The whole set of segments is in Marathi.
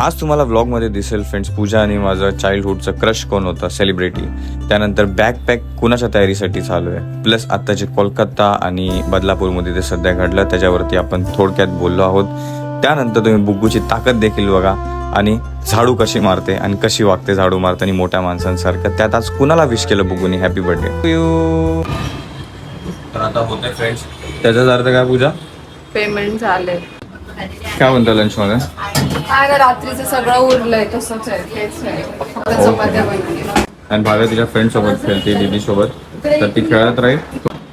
आज तुम्हाला व्लॉगमध्ये दिसेल फ्रेंड्स पूजा आणि माझं चाइल्डहुडचं क्रश कोण होतं? सेलिब्रिटी त्यानंतर बॅकपॅक कुणाच्या तयारीसाठी चालू आहे? प्लस आता जे कोलकाता आणि बदलापूरमध्ये ते सध्या घडलं त्याच्यावरती आपण थोडक्यात बोललो आहोत. त्यानंतर तुम्ही बुग्गूची ताकद देखील बघा आणि झाडू कशी मारते आणि कशी वागते झाडू मारताना मोठ्या माणसांसारखं. त्यात आज कुणाला विश केलं बुग्गूनी? हॅपी बर्थडे यू तर आता होते फ्रेंड्स त्याचाच अर्थ काय पूजा? पेमेंट झाले काय म्हणतं लंचमध्ये काय ग रात्रीचं सगळं उरलंय तसंच आहे तेच आहे. फक्त चपात्या बनवल्या. आणि भाव्या तिच्या फ्रेंड सोबत खेळते दीदी सोबत. तर ती खेळत राहील.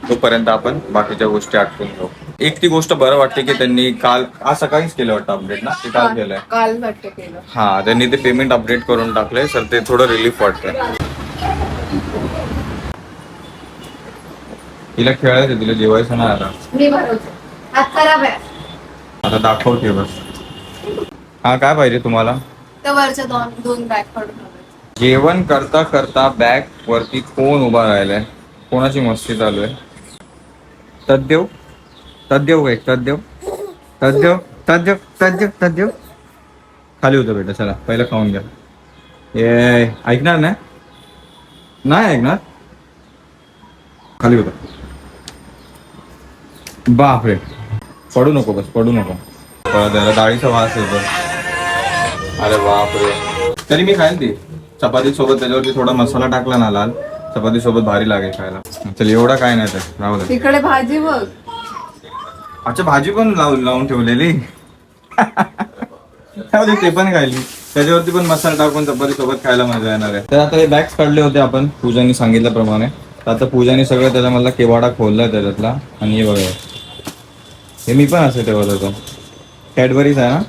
तोपर्यंत आपण बाकीच्या गोष्टी आटकून घेऊ. एक ती गोष्ट बरं वाटते की त्यांनी काल आज सकाळीच केलं वाटतं अपडेट ना? ते काल केलंय. काल वाटतं केलं. हा त्यांनी ते पेमेंट अपडेट करून टाकलंय सर ते थोडं रिलीफ वाटतंय. तिला खेळायचं तिला जेवायचं नाही आता. मी भरवते. हात खराब आहे आता दाखवते बस. हा काय पाहिजे तुम्हाला? तर वरच्या दोन दोन बॅग पडून हवे. जेवण करता करता बॅग वरती कोण उभा राहिलाय? कोणाची मस्ती चालू आहे? तद्देव? तद्देव एक तद्देव? तद्देव तद्देव तद्देव तद्देव? खाली होतं बेटा चला पहिलं खाऊन घ्या. ये ऐकणार नाही? नाही ऐकणार? खाली होतं बापरे. पडू नको बस पडू नको. त्याला डाळीचा वास येतो अरे बापरे. तरी मी खाईन ती चपाती सोबत त्याच्यावरती थोडा मसाला टाकला ना लाल. चपाती सोबत भारी लागेल खायला. चल एवढा काय नाही तर. राहू दे. तिकडे भाजी बघ. अच्छा भाजी पण लावून लावून ठेवलेली. राहू दे, ते पण खायली. त्याच्यावरती पण मसाला टाकून चपाती सोबत खायला मजा येणार आहे. तर आता हे बॅग्स काढले होते आपण पूजाने सांगितल्याप्रमाणे. तर आता पूजाने सगळं त्याचा मला केवाडा खोललाय त्याच्यातला. आणि हे बघा. हे मी पण असं ठेवत होतो. कॅडबरीज आहे ना?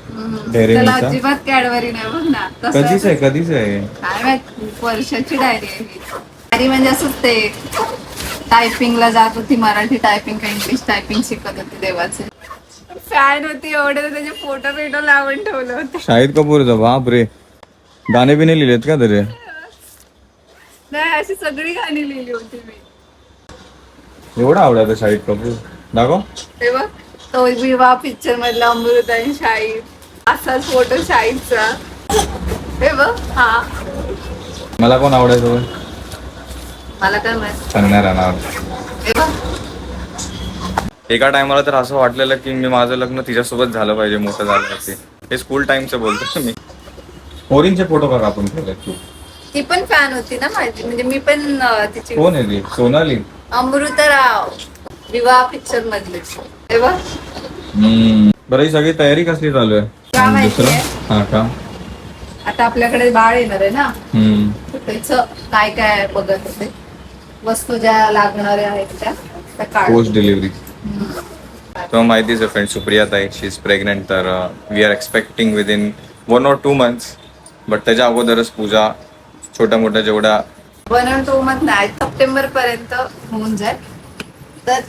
डेअरी त्याला मिल्कचा अजिबात कॅडबरी नाही बघ ना. तसं कधीच आहे कधीच आहे काय माहीत वर्षाची डायरी आहे ही. डायरी म्हणजे असंच ते टायपिंगला जात होती मराठी टायपिंग का इंग्लिश टायपिंग शिकत होती देवाचे. फॅन होती एवढे तर त्याचे फोटो बिटो लावून ठेवले होते. शाहिद कपूरचं बाप रे. गाणे बिने लिहिलेत का तरी नाही अशी सगळी गाणी लिहिली होती मी. एवढा आवडायचं शाहिद कपूर. दाखव. ते बघ. तो विवाह पिक्चर मधला अमृत आणि शाहीद असाच फोटो शाहीदचा हे बघ हा. मला कोण आवडायचं बघ? मला काय माहीत? सांगणार हे बघ. एका टायमाला तर असं वाटलेलं की मी माझं लग्न तिच्यासोबत झालं पाहिजे मोठं झालं हे स्कूल टाइमचं बोलतो मी. पोरींचे फोटो का आपण तू पण फॅन होती ना माझी. म्हणजे मी पण अं, तिची. कोण आहे ती? सोनाली. अमृतराव. विवाह पिक्चर मधले. हम्म. बरं ही सगळी तयारी कसली चालू आहे? काय माहितीये? दुसरं? हा का? आता आपल्याकडे बाळ येणार आहे ना? हम्म. त्याच काय काय बघत होते. वस्तू ज्या लागणाऱ्या आहेत त्या त्या काढ. पोस्ट डिलिव्हरी तर माहितीच आहे फ्रेंड सुप्रिया ताई शी इज प्रेग्नेंट तर we are expecting within one or two months but त्याच्या अगोदरच पूजा छोट्या मोठ्या जेवढ्या बनवून तो मत नाही सप्टेंबर पर्यंत होऊन जाईल. तर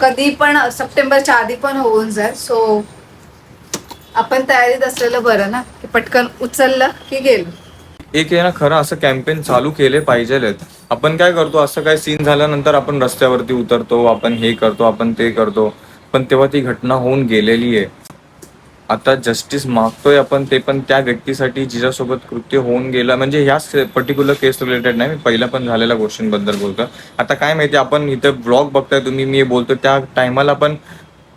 कधी पण सप्टेंबरच्या आधी पण होऊन जाईल. सो आपण तयारीत असलेलं बरं ना की पटकन उचललं की गेलो. एक आहे ना खरं असं कॅम्पेन चालू केले पाहिजेत आपण काय करतो असं काय सीन झाल्यानंतर आपण रस्त्यावरती उतरतो आपण हे करतो आपण ते करतो. पण तेव्हा ती घटना होऊन गेलेली आहे. आता जस्टिस मागतोय आपण ते पण त्या व्यक्तीसाठी जिच्यासोबत कृत्य होऊन गेलं. म्हणजे ह्याच पर्टिक्युलर केस रिलेटेड नाही मी पहिल्या पण झालेल्या गोष्टींबद्दल बोलतो आता काय माहिती आपण इथे ब्लॉग बघताय तुम्ही मी बोलतो त्या टायमाला पण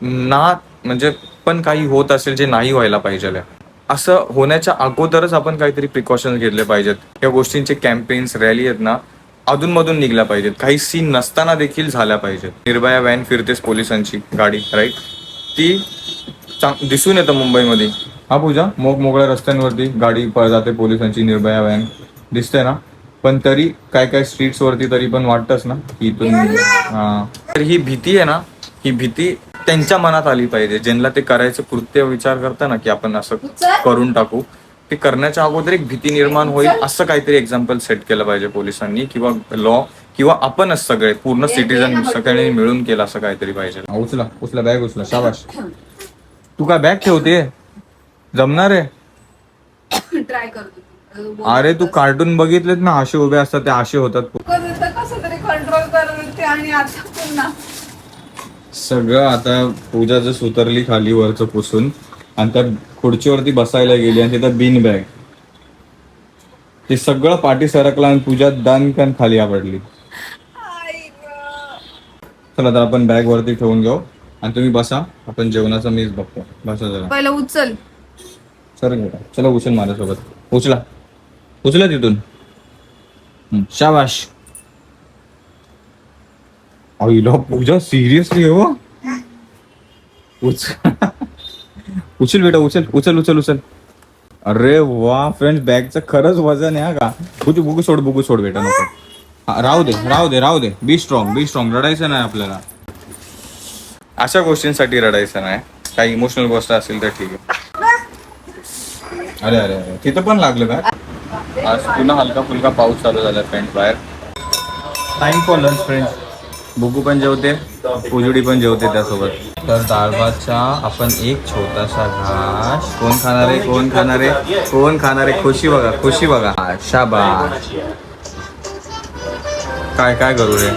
ना म्हणजे पण काही होत असेल जे नाही व्हायला पाहिजे. असं होण्याच्या अगोदरच आपण काहीतरी प्रिकॉशन्स घेतले पाहिजेत. या गोष्टींचे कॅम्पेन्स रॅली आहेत ना अधूनमधून निघल्या पाहिजेत. काही सीन नसताना देखील झाल्या पाहिजेत. निर्भया व्हॅन फिरतेस पोलिसांची गाडी राईट ती चांग- दिसून येतं मुंबईमध्ये. हा पूजा मोग मोगळ्या रस्त्यांवरती गाडी पळ जाते पोलिसांची निर्भया व्हॅन. दिसते ना? पण तरी काय काय स्ट्रीट्स वरती तरी पण वाटतच ना? की इथून हा. तर ही भीती आहे ना? ही भीती त्यांच्या मनात आली पाहिजे. ज्यांना ते करायचं कृत्य विचार करता ना की आपण असं करून टाकू ते करण्याच्या अगोदर एक भीती निर्माण होईल असं काहीतरी एक्झाम्पल सेट केलं पाहिजे पोलिसांनी किंवा लॉ किंवा आपणच सगळे पूर्ण सिटीजन सगळ्यांनी मिळून केलं असं काहीतरी पाहिजे. उचला उचला बॅग उचला शाबाश तू काय बॅग ठेवते? जमणार आहे? ट्राय करतो. अरे तू कार्टून बघितलेत ना आशे उभे असतात ते आशे होतात. कसं तरी कंट्रोल करत होते आणि आता पुन्हा. सगळं आता पूजा जर सुतरली खाली वरचं पुसून आणि त्या खुर्चीवरती बसायला गेली आणि तिथं बिन बॅग ते सगळं पाठी सरकला आणि तुझ्या दणकन खाली आपडली चला तर आपण बॅग वरती ठेवून घेऊ. आणि तुम्ही बसा. आपण जेवणाचा मीच बघतो. बसा जरा. पहिलं उचल. सर बेटा चला उचल माझ्यासोबत. उचला. उचला तिथून. शाबाश. आईला पूजा सिरियसली हो. उच उचल बेटा उचल. उचल उचल उचल. अरे वा फ्रेंड्स बॅगचं खरंच वजन आहे हा का? बुगू बुगू सोड बुगू सोड बेटा नको. हा, राहू दे राहू दे राहू दे. बी स्ट्रॉंग बी स्ट्रॉंग रडायचं नाही आपल्याला. अशा गोष्टींसाठी रडायचं नाही. काही इमोशनल गोष्ट असेल तर ठीक आहे. अरे अरे अरे. तिथं पण लागलं का? आज पुन्हा हलका फुलका पाऊस चालू झाला फ्रेंड बाहेर. टाइम फॉर लंच फ्रेंड्स बुकू पण जेवते पुजुडी पण जेवते त्यासोबत. तर डाळ भातचा आपण एक छोटासा घास. कोण खाणार आहे कोण खाणार आहे? कोण खाणार आहे? खुशी बघा खुशी बघा. शाबाश काय काय करू रे?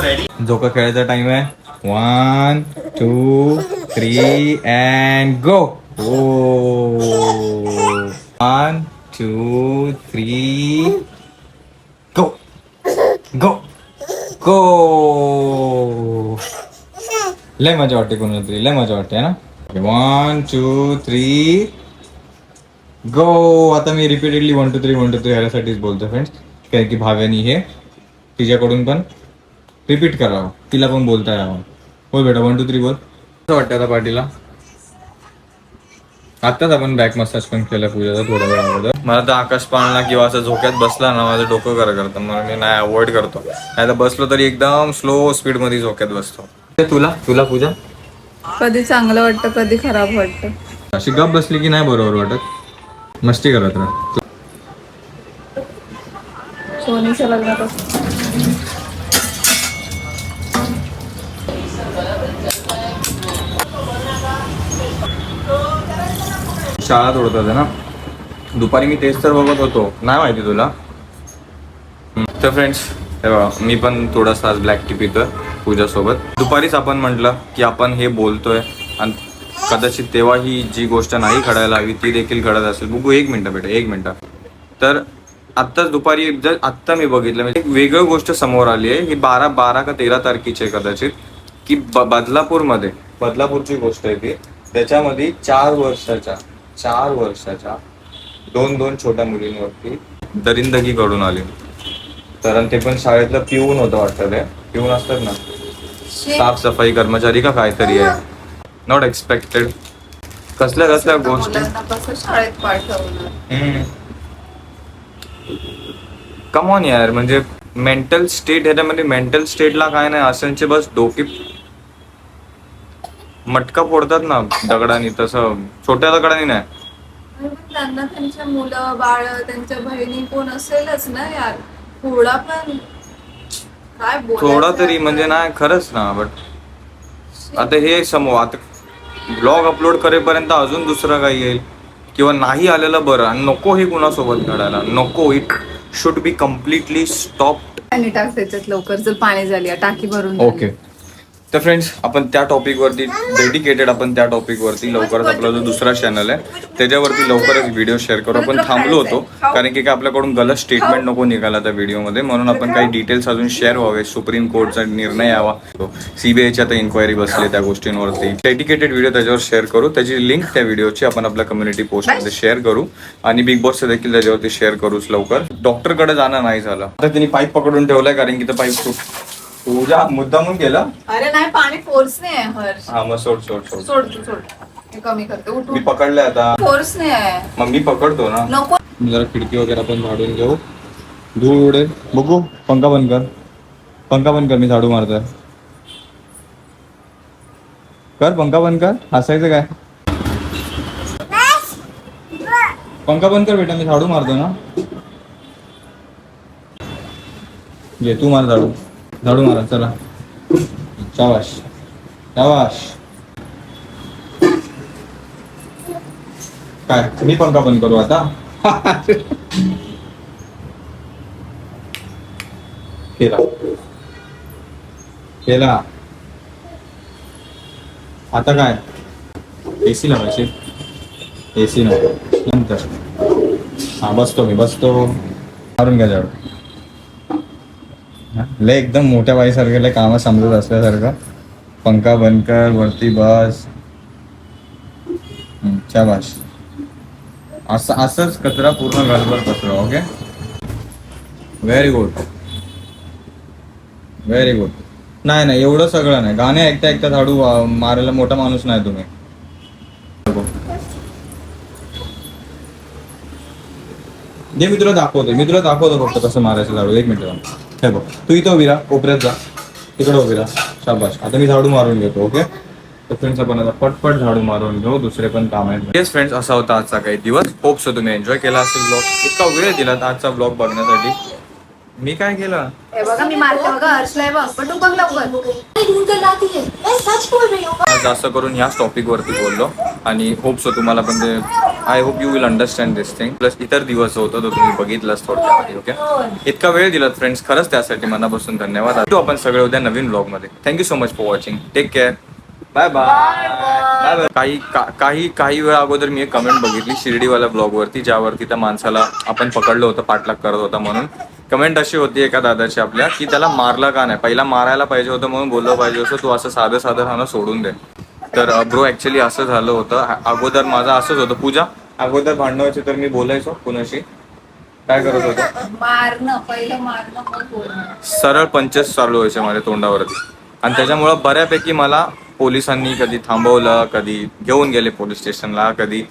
रेडी झोका खेळायचा टाइम आहे. One two three and go one two three go go go लय मजा वाटते कोणतरी लय मजा वाटते ना? वन टू थ्री गो आता मी repeatedly one two three one two three ह्यासाठीच बोलतो फ्रेंड्स कारण की भाव्यानी हे तिच्याकडून पण रिपीट करावं. तिला पण बोलता यावं. होय बेटा वन टू थ्री बोल. कसं वाटतं आता पार्टीला? आत्ताच आपण बॅक मसाज पण केलं पूजाचा थोड्या वेळामध्ये. मला तर आकाश पाळणा किंवा असं झोक्यात बसला ना माझं डोकं करा करतं मग मी नाही अवॉइड करतो. नाही तर बसलो तरी एकदम स्लो स्पीडमध्ये झोक्यात बसतो. ते तुला? तुला पूजा? कधी चांगलं वाटतं कधी खराब वाटतं. अशी गप बसली की नाही बरोबर वाटत? मस्ती करत राह. सोनीच्या लग्नापासून शाळा तोडत होते ना? दुपारी मी तेच तर बघत होतो. नाही माहिती तुला? तर फ्रेंड्स हे मी पण थोडासा आज ब्लॅक टी पितोय पूजासोबत. दुपारीच आपण म्हटलं की आपण हे बोलतोय आणि कदाचित तेव्हा ही जी गोष्ट नाही घडायला हवी ती देखील घडत असेल. बघू एक मिनटं बेटा एक मिनटं. तर आत्ताच दुपारी जर आत्ता मी बघितलं म्हणजे एक वेगळं गोष्ट समोर आली आहे. ही बारा बारा का तेरा तारखेची आहे कदाचित की ब- बदलापूरमध्ये. बदलापूरची गोष्ट आहे ती. त्याच्यामध्ये चार वर्षाच्या चार वर्षाच्या दोन दोन छोट्या मुलींवरती दरिंदगी घडून आली. तर आणि ते पण शाळेतलं पिऊन होतं वाटतं ते. पिऊन असतात ना. साफसफाई कर्मचारी का काहीतरी आहे. नॉट एक्सपेक्टेड कसल्या कसल्या गोष्टी? पाठवणार? कमॉन यार म्हणजे मेंटल स्टेट ह्याच्यामध्ये मेंटल स्टेटला काय नाही. असांचे बस डोकी मटका फोडतात ना दगडाने तसं छोट्या दगडाने नाही. त्यांना त्यांच्या मुलं बाळ त्यांच्या बहिणी कोण असेलच ना यार? थोडा पण काय बोलायचं थोडा तरी आता? म्हणजे नाही खरंच ना बट आता हे समोर आता ब्लॉग अपलोड करेपर्यंत अजून दुसरं काही येईल? किंवा नाही आलेलं बरं आणि नको हे कुणासोबत घडायला नको it should be completely stop पाणी टाक त्याच्यात लवकर जर पाणी झाली टाकी भरून झाली. तर फ्रेंड्स आपण त्या टॉपिक वरती डेडिकेटेड आपण त्या टॉपिक वरती लवकरच आपला जो दुसरा चॅनल आहे त्याच्यावरती लवकरच व्हिडिओ शेअर करू. आपण थांबलो होतो कारण की काय आपल्याकडून गलत स्टेटमेंट नको निघाला त्या व्हिडिओमध्ये म्हणून आपण काही डिटेल्स अजून शेअर व्हावे. सुप्रीम कोर्टचा निर्णय यावा. सीबीआयची आता इन्क्वायरी बसली त्या गोष्टींवरती. डेडिकेटेड व्हिडिओ त्याच्यावर शेअर करू. त्याची लिंक त्या व्हिडिओची आपण आपल्या कम्युनिटी पोस्टमध्ये शेअर करू. आणि बिग बॉसचं देखील त्याच्यावरती शेअर करूच लवकर. डॉक्टरकडे जाणं नाही झालं. आता त्यांनी पाईप पकडून ठेवलाय कारण की ते पाईप तुझ्या मुद्दामून केला. अरे नाही पाणी फोर्स नाही आहे हर्ष. हा मग सोड सोड सोड. सोड तू सोड. मी कमी करते. उठ मी पकडले आता. फोर्स नाही आहे. मग मी पकडतो ना. नको. जरा खिडकी वगैरे आपण झाडून घेऊ. धूळ उडेल. बघू पंखा बंद कर. पंखा बंद कर मी झाडू मारतोय. कर पंखा बंद कर. हसायचं काय? पंखा बंद कर बेटा मी झाडू मारतो ना. घे तू मार झाडू. झाडू मारा चला. शाबाश शाबाश काय मी पंखा बंद करू आता? केला. केला. आता काय? एसी लावायचे एसी नको नंतर. हा बसतो मी बसतो. मारून घ्या झाडू. लय एकदम मोठ्या बाईसारखं लय कामं समजत असल्यासारखं. पंखा बनकर वरती बस. हम्म, शाबाश असं असंच कचरा पूर्ण घरभर कचरा okay? Very good very good नाही नाही एवढं सगळं नाही. गाणे ऐकता ऐकता झाडू मारायला मोठा माणूस नाही तुम्ही. दे मी तुला दाखवतो मी तुला दाखवतो फक्त कसं मारायचं झाडू. एक मिनिट हे बघ तू इथं उभी राहा कोपऱ्यात जा. तिकडे उभी राहा. शाबाश आता मी झाडू मारून घेतो ओके तर फ्रेंड्स आपण आता पटपट झाडू मारून घेऊ. दुसरे पण काम आहेत. येस फ्रेंड्स असा होता आजचा काही दिवस. होप सो तुम्ही एन्जॉय केला असेल ब्लॉग इतका वेळ दिला आजचा ब्लॉग बघण्यासाठी. मी काय केलं? बघा मी बघा बघ. बघ लवकर. जास्त करून ह्याच टॉपिक वरती बोललो. आणि होप सो तुम्हाला पण ते I hope you will understand this thing plus इतर दिवस होतो तो तुम्ही बघितलाच थोडक्यामध्ये ओके इतका वेळ दिलात फ्रेंड्स खरंच त्यासाठी मनापासून धन्यवाद. भेटू आपण सगळे उद्या नवीन ब्लॉगमध्ये thank you so much for watching take care bye bye काही काही काही वेळा अगोदर मी एक कमेंट बघितली शिर्डीवाल्या ब्लॉग वरती ज्यावरती त्या माणसाला आपण पकडलं होतं पाठलाग करत होता म्हणून. कमेंट अशी होती एका दादाची आपल्या की त्याला मारलं का नाही? पहिला मारायला पाहिजे होतं म्हणून बोललं पाहिजे होतं तू असं साधं साधं राहणं सोडून दे. तर ब्रो ऍक्च्युली असं झालं होतं. अगोदर माझं असंच होतं. पूजा अगोदर भांडणं व्हायची तर मी बोलायचो कुणाशी. काय करत होतो? सरळ पंचेस चालू व्हायचे माझ्या तोंडावरती. आणि त्याच्यामुळं बऱ्यापैकी मला पोलिसांनी कधी थांबवलं कधी घेऊन गेले पोलीस स्टेशनला कधी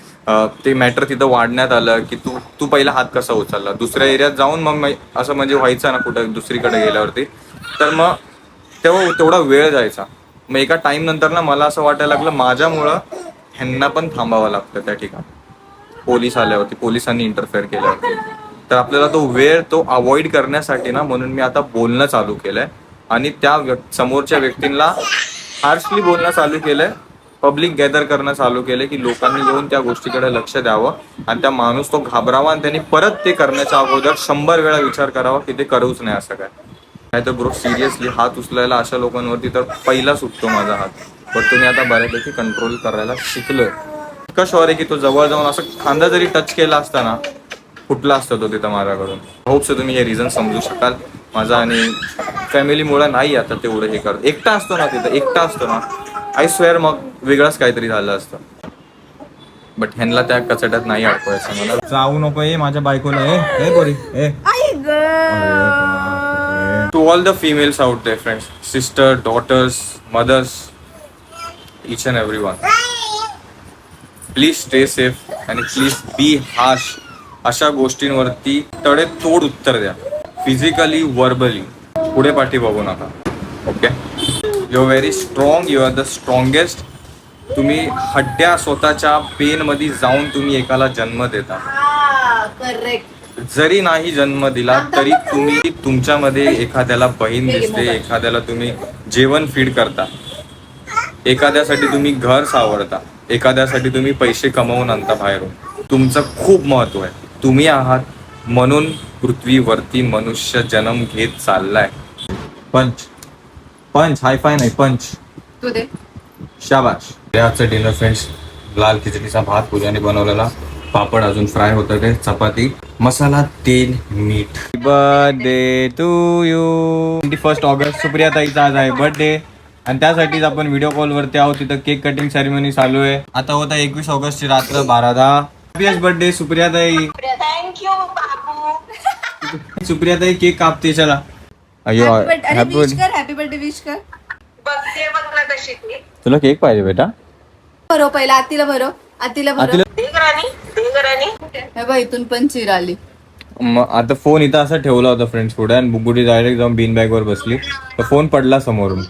ते मॅटर तिथं वाढण्यात आलं की तू तू पहिला हात कसा उचलला? दुसऱ्या एरियात जाऊन मग असं म्हणजे व्हायचं ना कुठं दुसरीकडे गेल्यावरती. तर मग तेव्हा तेवढा वेळ जायचा. मग एका टाइम नंतर ना मला असं वाटायला लागलं माझ्यामुळं ह्यांना पण थांबावं लागतं त्या ठिकाणी. पोलीस आल्यावरती पोलिसांनी इंटरफेअर केल्यावरती. तर आपल्याला तो वेळ तो अवॉइड करण्यासाठी ना म्हणून मी आता बोलणं चालू केलंय. आणि त्या व्यक्- समोरच्या व्यक्तींना हार्शली बोलणं चालू केलंय. पब्लिक गॅदर करणं चालू केलंय की लोकांनी येऊन त्या गोष्टीकडे लक्ष द्यावं. आणि त्या माणूस तो घाबरावा आणि त्यांनी परत ते करण्याच्या अगोदर शंभर वेळा विचार करावा की ते करूच नाही असं काय. नाही तर ब्रो सिरियसली हात उचलायला अशा लोकांवरती तर पहिला सुटतो माझा हात. पण तुम्ही आता बऱ्यापैकी कंट्रोल करायला शिकलोय. इतका शॉर आहे की तो जवळ जाऊन असं खांदा जरी टच केला असता ना फुटला असता तो तिथं माझ्याकडून होप सो तुम्ही हे रिझन समजू शकाल. माझा आणि फॅमिलीमुळे नाही आता तेवढं हे करत. एकटा असतो ना तिथं एकटा असतो ना आय स्वेअर मग वेगळंच काहीतरी झालं असतं. बट ह्यांना त्या कचड्यात नाही अडकवायचं. मला जाऊ नको ए माझ्या बायकोला ए ए बोरी ए. To all the females out there friends sister daughters mothers each and every please stay safe आणि प्लीज बी हाश अशा गोष्टींवरती तडे तोड उत्तर द्या. फिजिकली वर्बली पुढे पाठी बघू नका. Okay you are very strong you are the strongest तुम्ही हड्ड्या स्वतःच्या पेनमध्ये जाऊन तुम्ही एकाला जन्म देता. करेक्ट जरी नाही जन्म दिला तरी तुम्ही तुमच्यामध्ये एखाद्याला बहीण दिसते एखाद्याला तुम्ही जेवण फीड करता. एखाद्यासाठी तुम्ही घर सावरता एखाद्यासाठी तुम्ही पैसे कमवून आणता बाहेरून. तुमचं खूप महत्त्व आहे. तुम्ही आहात म्हणून पृथ्वीवरती मनुष्य जन्म घेत चाललाय. पंच. पंच हाय फाय नाही पंच. तू दे. शाबाश आजचं डिनर फ्रेंड्स लाल खिचडीचा भात पूजाने बनवलेला. पापड अजून फ्राय होतं ते चपाती मसाला तेल मीठ. Birthday to you twenty first August Supriya ताईचा आज आहे बर्थडे आणि त्यासाठीच आपण व्हिडिओ कॉल वरती आहोत. तिथं केक कटिंग सेरेमनी चालू आहे. आता होता एकवीस ऑगस्टची रात्र बारा दहा हॅपी बर्थडे सुप्रिया ताई थैंक यू बाबू सुप्रिया ताई केक कापते चला अयो हॅपी विश कर हॅपी बर्थडे विश कर. बघते बघ ना कशी ती. तुला केक पाहिजे बेटा. भरो पहिला आतीला भरो. आतीला भरो. राणी? हे बघ इथून पण चिर आली. मग आता फोन इथं असा ठेवला होता फ्रेंड्स पुढे आणि बुगुडी डायरेक्ट जाऊन बीन बॅग वर बसली. तर फोन पडला समोरून.